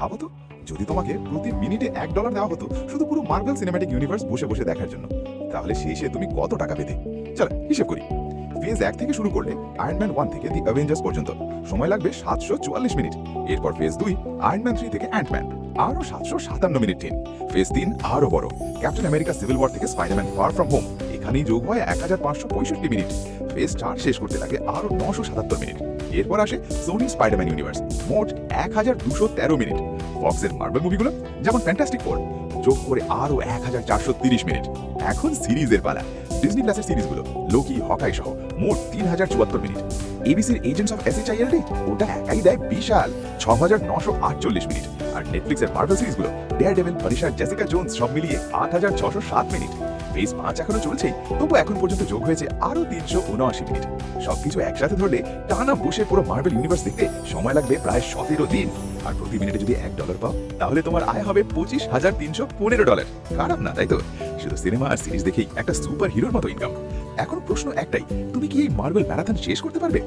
ভাবো তো যদি তোমাকে প্রতি মিনিটে এক ডলার দেওয়া হতো, শুধু পুরো মার্বেল সিনেম্যাটিক ইউনিভার্স বসে বসে দেখার জন্য। তাহলে শেষে তুমি কত টাকা পেতে? চলো, হিসেব করি। ফেজ এক থেকে শুরু করলে আয়রনম্যান ওয়ান থেকে দি অ্যাভেঞ্জার্স পর্যন্ত। সময় লাগবে সাতশো চুয়াল্লিশ মিনিট। এরপর ফেজ দুই আয়রনম্যান থ্রি থেকে অ্যান্টম্যান আরও সাতশো সাতান্ন মিনিট ট্রেন ফেজ তিন আরও বড়। ক্যাপ্টেন আমেরিকা সিভিল ওয়ার থেকে স্পাইডারম্যান ফার ফ্রম হোম এখানেই যোগ হয় এক হাজার পাঁচশো পঁয়ষট্টি মিনিট। ফেজ চার শেষ করতে লাগে আরও নশো সাতাত্তর মিনিট। এরপর আসে সোনি স্পাইডারম্যান ইউনিভার্স মোট এক হাজার দুশো তেরো মিনিট। ফক্সের মার্বেল মুভিগুলো যেমন ফ্যান্টাস্টিক ফোর যোগ করে আরও এক হাজার চারশো তিরিশ মিনিট। এখন সিরিজের পালা। ডিজনি প্লাসের সিরিজগুলো লোকি হকাই সহ মোট তিন হাজার চুয়াত্তর মিনিট। এবিসির এজেন্টস অফ এসএইচআইএলডি ওটা একাই দেয় বিশাল, ছ হাজার নশো আটচল্লিশ মিনিট। আর নেটফ্লিক্সের মার্বেল সিরিজগুলো Daredevil Punisher Jessica Jones সব মিলিয়ে আট হাজার ছশো সাত মিনিট। ফেজ পাঁচ এখনও চলছেই, তবু এখন পর্যন্ত যোগ হয়েছে আরও তিনশো উনআশি মিনিট সবকিছু একসাথে ধরলে টানা বসে পুরো মার্বেল ইউনিভার্স দেখতে সময় লাগবে প্রায় সতেরো দিন। আর প্রতি মিনিটে যদি এক ডলার পাও, তাহলে তোমার আয় হবে পঁচিশ হাজার তিনশো পনেরো ডলার খারাপ না, তাই তো? শুধু সিনেমা আর সিরিজ দেখেই একটা সুপার হিরোর মতো ইনকাম এখন প্রশ্ন একটাই, তুমি কি এই মার্বেল ম্যারাথন শেষ করতে পারবে?